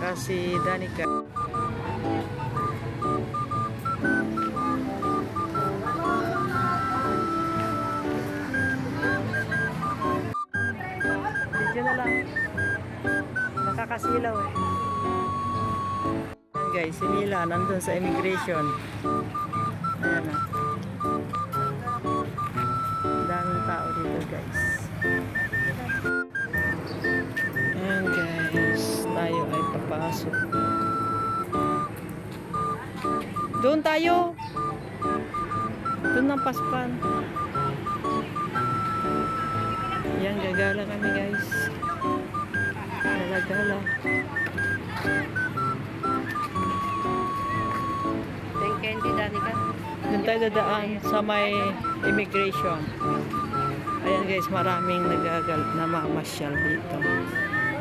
si Mila Mix saka si Danica. Video na lang. Nakakasilaw eh. Guys, si Mila nandun sa immigration. Tayo. Doon ang paspan. Yan, gagala kami guys. Gala-gala. Thank candy, Danica. Doon tayo dadaan sa may immigration. Ayan guys, maraming nagagal na mamasyal dito.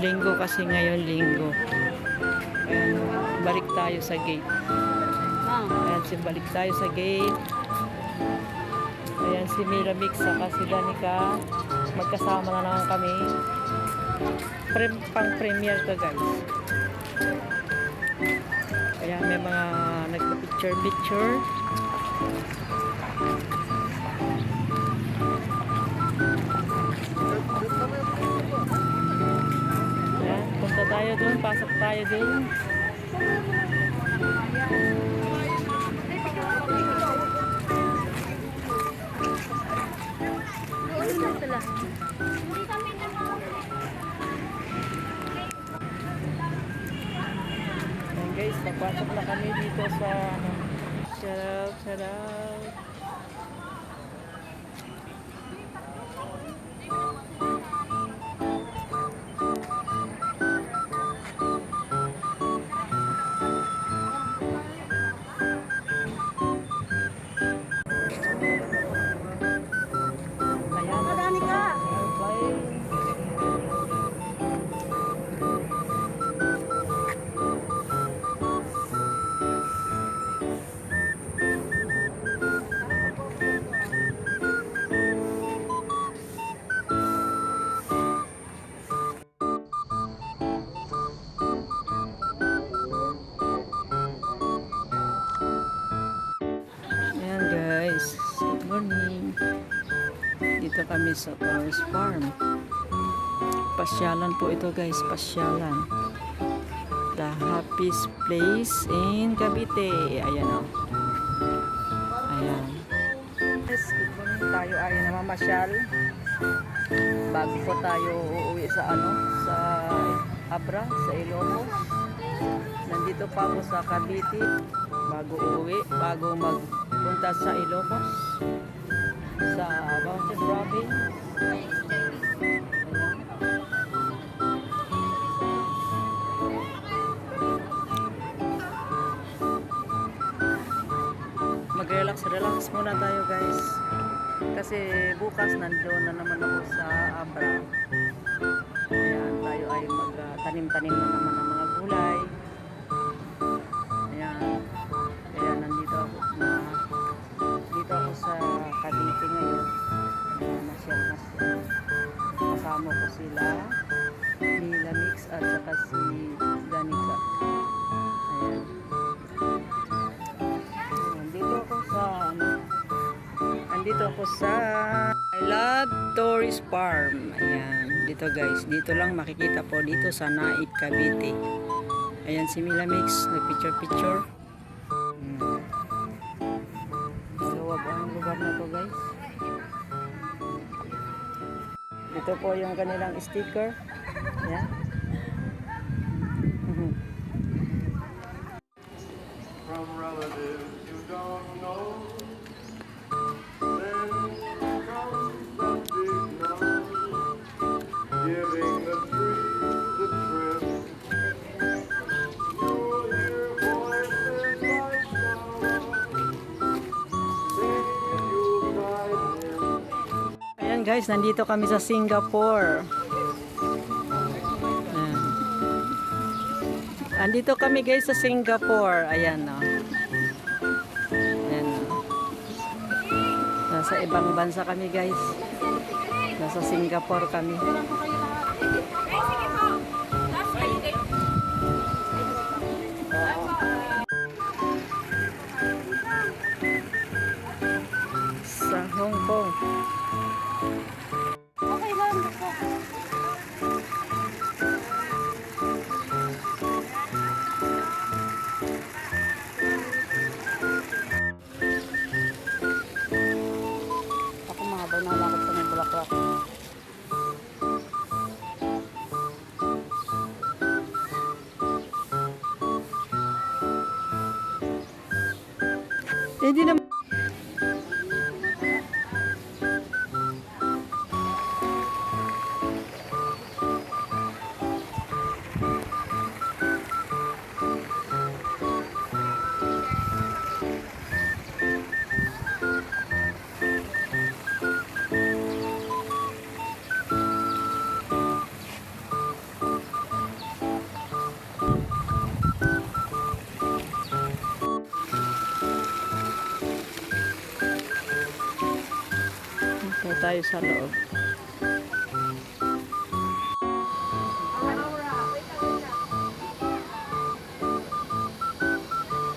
Linggo kasi ngayon, linggo. Ayan, balik tayo sa gate. Ma'am. Ayan, si balik tayo sa gate. Ayan, si Mira Mix saka si Danica. Magkasama na naman kami. Pre pang premiere to guys. Ayan, may mga nagpa-picture-picture. Ayan, punta tayo dun, pasok tayo dun. Ayan guys, nagpasok na kami dito sa ano, shout sa Torres Farm. Pasyalan po ito guys, pasyalan. The happiest place in Cavite. Ayan o. Ayan. Good morning. Tayo ay namamasyal. Bago po tayo uuwi sa ano, sa Abra, sa Ilocos. Nandito pa ako sa Cavite. Bago uuwi, bago magpunta sa Ilocos. Sa Mountain Province. mag-relax relax muna tayo guys. Kasi bukas nandoon na naman ako sa Abra. Ayan tayo ay magtanim-tanim na naman ng sila. Mila Mix at saka si Danica. Ayan. Andito ako sa ano, andito ako sa I Love Tourist Farm. Ayan, dito guys, dito lang makikita po dito sa Naik Cavite. Ayan si Mila Mix, nagpicture Ito po yung kanilang sticker. Ayan. Guys, nandito kami sa Singapore. Ayan. Andito kami guys sa Singapore. Ayan o. Ayan o. Nasa ibang bansa kami guys. Nasa Singapore kami. Tayo sa loob.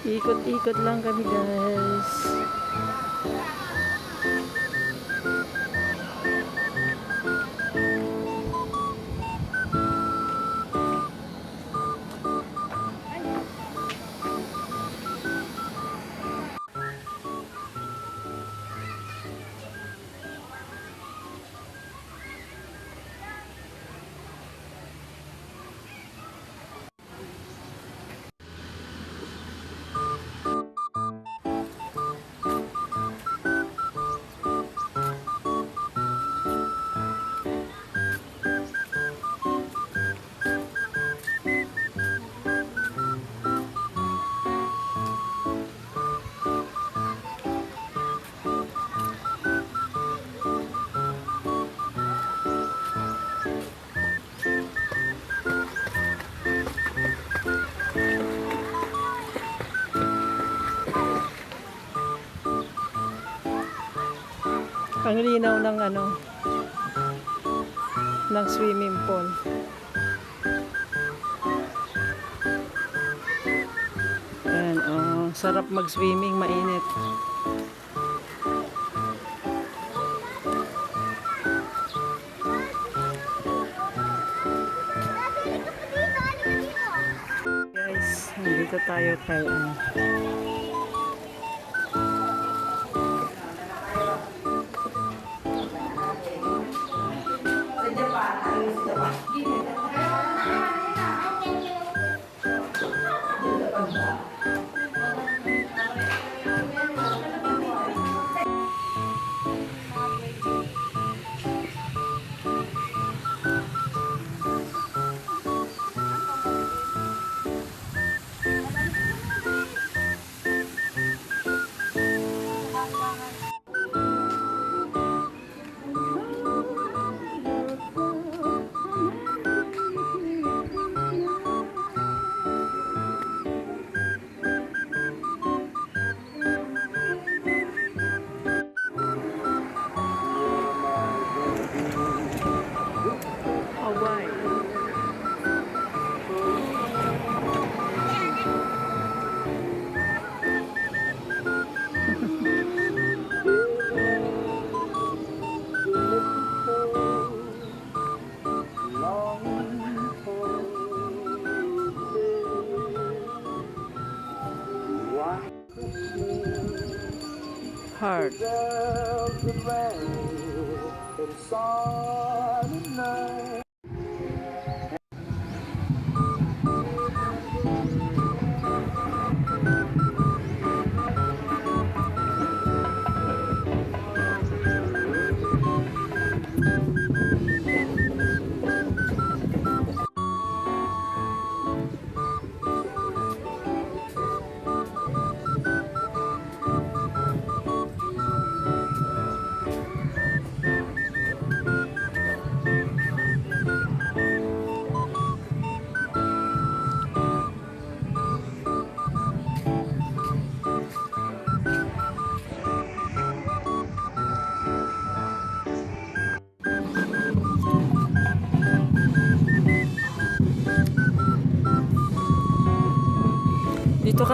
Ikot-ikot lang kami guys. Ang linaw ng ano ng swimming pool. Ayan, oh, sarap mag-swimming, mainit. Guys, nandito tayo kay ano, Heart.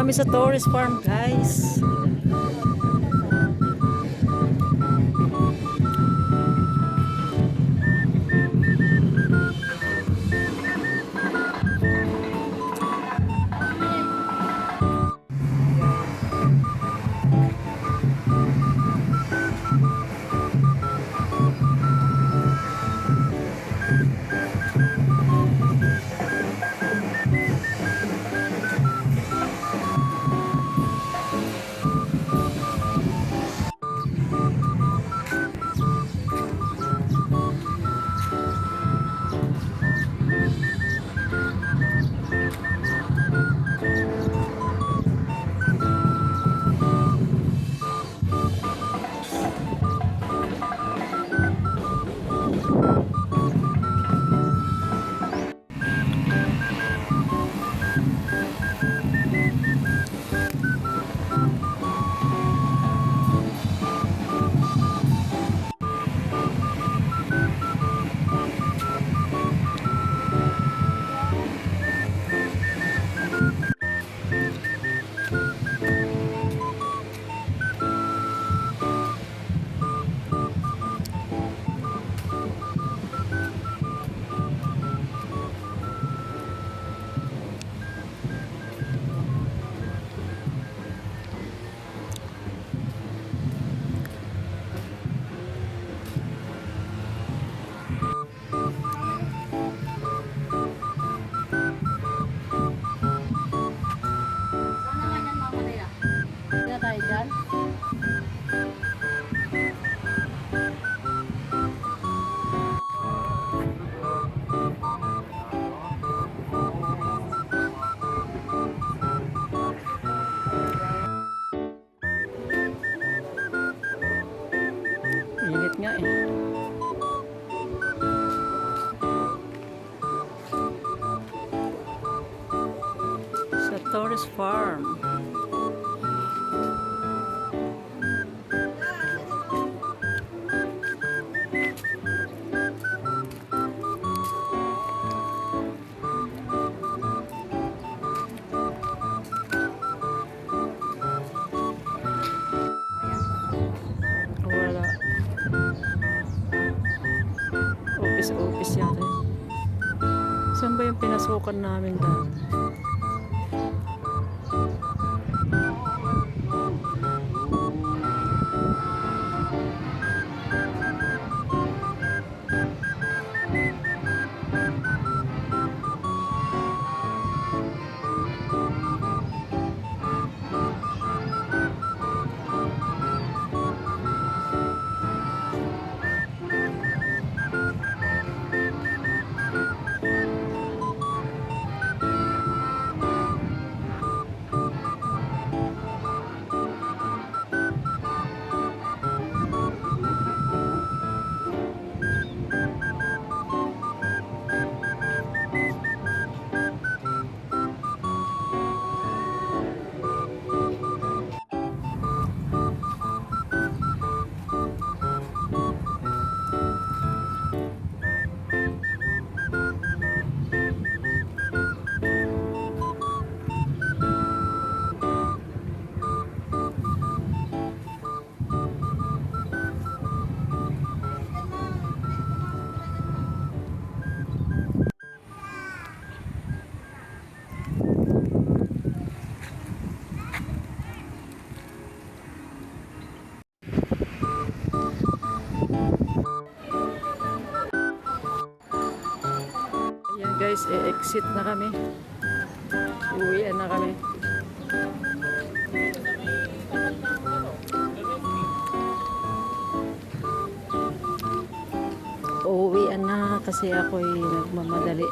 Kami sa Torres Farm, guys. Farm. Wala. Yata. yun. Saan ba yung pinasukan namin dati? E-exit na kami. Uwi na kami. Uuwi na kasi ako'y nagmamadali.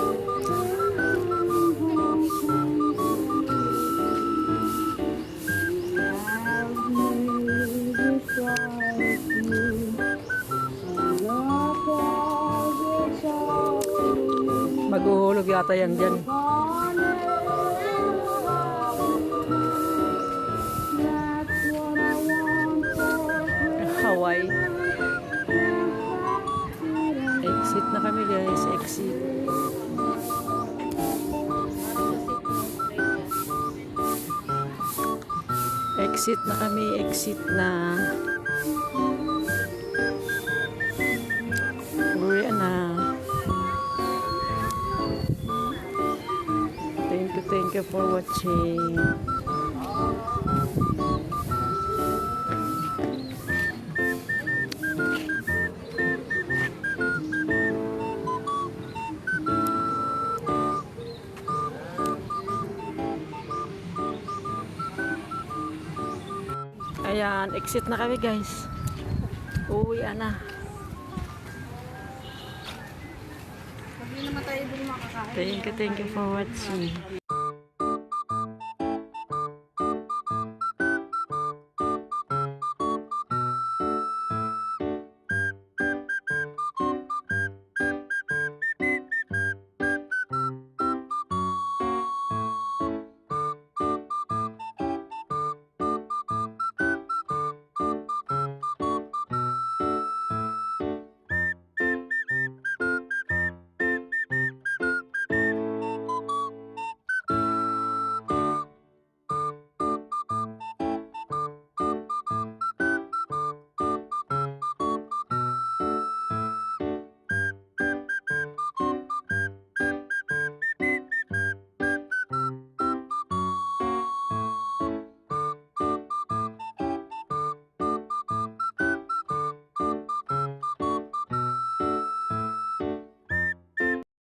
Na. maghuhulog yata yan dyan. Hawaii. Exit na kami guys, exit. Exit na kami, exit na. Uwi na. Thank you, thank you for watching. Ayan, exit na kami guys. Uwi na. Thank you, thank you for watching.